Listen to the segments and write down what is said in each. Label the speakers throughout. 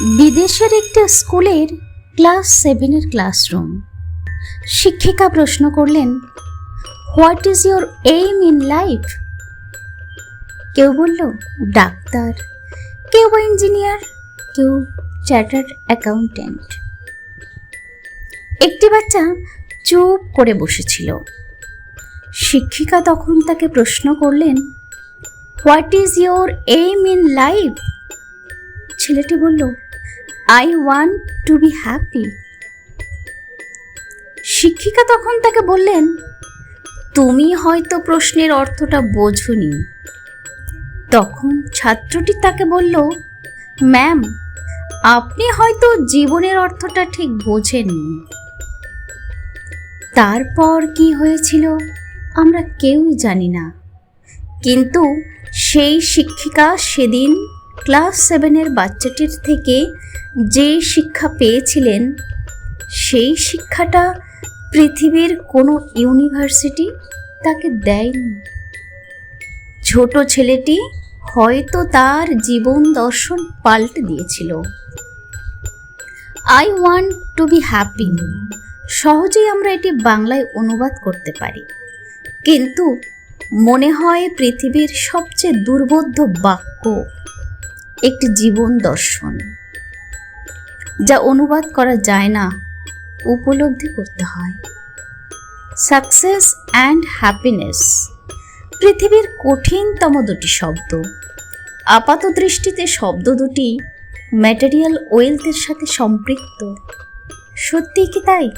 Speaker 1: বিদেশের একটা স্কুলের ক্লাস সেভেনের ক্লাসরুম। শিক্ষিকা প্রশ্ন করলেন what is your aim in life কেউ বলল, ডাক্তার, কেউ ইঞ্জিনিয়ার কেউ চার্টার্ড অ্যাকাউন্ট্যান্ট একটি বাচ্চা চুপ করে বসেছিল। শিক্ষিকা তখন তাকে প্রশ্ন করলেন what is your aim in life ছেলেটি বলল I want to be happy শিক্ষিকা তখন তাকে বললেন, তুমি হয়তো প্রশ্নের অর্থটা বোঝনি। তখন ছাত্রটি তাকে বলল, ম্যাম, আপনি হয়তো জীবনের অর্থটা ঠিক বোঝেননি। তারপর কি হয়েছিল আমরা কেউই জানি না। কিন্তু সেই শিক্ষিকা সেদিন ক্লাস সেভেনের বাচ্চাটির থেকে যে শিক্ষা পেয়েছিলেন, সেই শিক্ষাটা পৃথিবীর কোনো ইউনিভার্সিটি তাকে দেয়নি। ছোট ছেলেটি হয়তো তার জীবন দর্শন পাল্টে দিয়েছিল। I want to be happy সহজেই আমরা এটি বাংলায় অনুবাদ করতে পারি। কিন্তু মনে হয় পৃথিবীর সবচেয়ে দুর্বোধ্য বাক্য একটি জীবন দর্শন, যা অনুবাদ করা যায় না, উপলব্ধি করতে হয়। সাকসেস অ্যান্ড হ্যাপিনেস পৃথিবীর কঠিনতম দুটি শব্দ। আপাত দৃষ্টিতে শব্দ দুটি ম্যাটেরিয়াল ওয়েলথের সাথে সম্পৃক্ত। সত্যি কি তাই?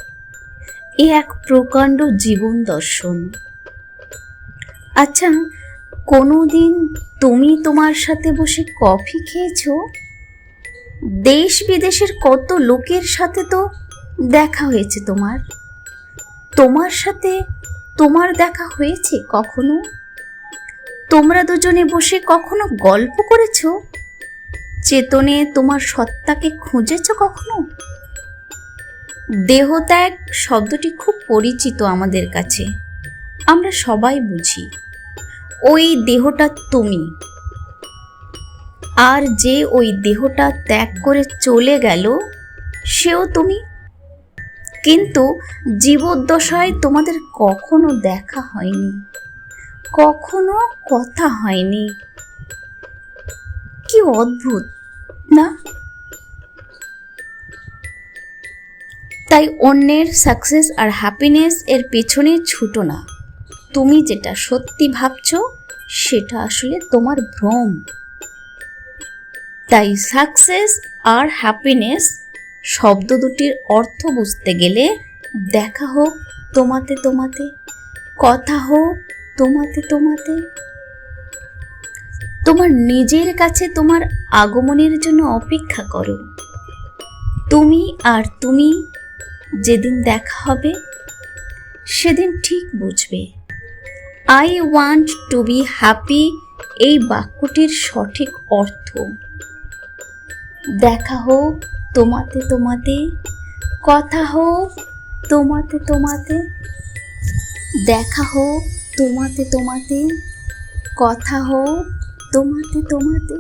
Speaker 1: এ এক প্রকাণ্ড জীবন দর্শন। আচ্ছা কোনো দিন তুমি তোমার সাথে বসে কফি খেয়েছো? দেশ বিদেশের কত লোকের সাথে তো দেখা হয়েছে তোমার? তোমার সাথে তোমার দেখা হয়েছে কখনো? তোমরা দুজনে বসে কখনো গল্প করেছ? চেতনে তোমার সত্তাকে খুঁজেছ কখনো? দেহত্যাগ শব্দটি খুব পরিচিত আমাদের কাছে। আমরা সবাই বুঝি। ওই দেহটা তুমি। আর যে ওই দেহটা ত্যাগ করে চলে গেল, সেও তুমি। কিন্তু জীবদ্দশায় তোমাদের কখনো দেখা হয়নি, কখনো কথা হয়নি। কি অদ্ভুত, না? তাই অন্যের সাকসেস আর হ্যাপিনেস এর পেছনে ছুটো না। তুমি যেটা সত্যি ভাবছ, সেটা আসলে তোমার ভ্রম। তাই সাকসেস আর হ্যাপিনেস শব্দ দুটির অর্থ বুঝতে গেলে দেখা হোক তোমাতে তোমাতে, কথা হোক তোমাতে তোমাতে। তোমার নিজের কাছে তোমার আগমনের জন্য অপেক্ষা করো। তুমি আর তুমি যেদিন দেখা হবে, সেদিন ঠিক বুঝবে। I want to be happy এই বাক্যটির সঠিক অর্থ। দেখা হোক তোমাতে তোমাতে, কথা হোক তোমাতে তোমাতে, দেখা হোক তোমাতে তোমাতে, কথা হোক তোমাতে তোমাতে।